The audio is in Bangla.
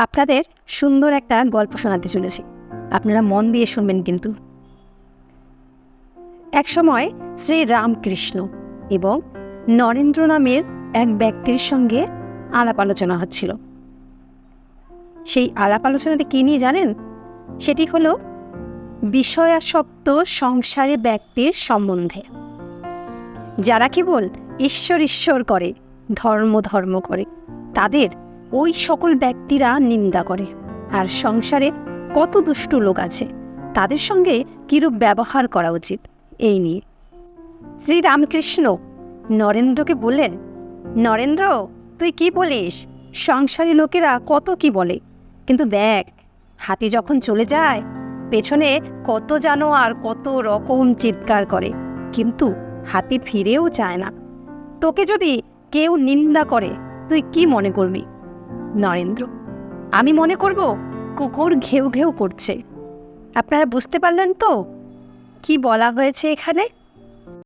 আপনাদের সুন্দর একটা গল্প শোনাতে চলেছি। আপনারা মন দিয়ে শুনবেন কিন্তু। এক সময় শ্রী রামকৃষ্ণ এবং নরেন্দ্র নামের এক ব্যক্তির সঙ্গে আলাপ আলোচনা হচ্ছিল। সেই আলাপ আলোচনাতে কী নিয়ে জানেন? সেটি হলো বিষয়াসক্ত সংসারে ব্যক্তির সম্বন্ধে। যারা কেবল ঈশ্বর ঈশ্বর করে, ধর্ম ধর্ম করে, তাদের ওই সকল ব্যক্তিরা নিন্দা করে। আর সংসারে কত দুষ্ট লোক আছে, তাদের সঙ্গে কিরূপ ব্যবহার করা উচিত, এই নিয়ে। শ্রী রামকৃষ্ণ নরেন্দ্রকে বললেন, নরেন্দ্র, তুই কি বলিস? সংসারী লোকেরা কত কি বলে। কিন্তু দেখ, হাতি যখন চলে যায়, পেছনে কত জানো আর কত রকম চিৎকার করে। কিন্তু হাতি ফিরেও চায় না। তোকে যদি কেউ নিন্দা করে, তুই কি মনে করবি? নরেন্দ্র, আমি মনে করব কুকুর ঘেউ ঘেউ করছে। আপনারা বুঝতে পারলেন তো? কি বলা হয়েছে এখানে?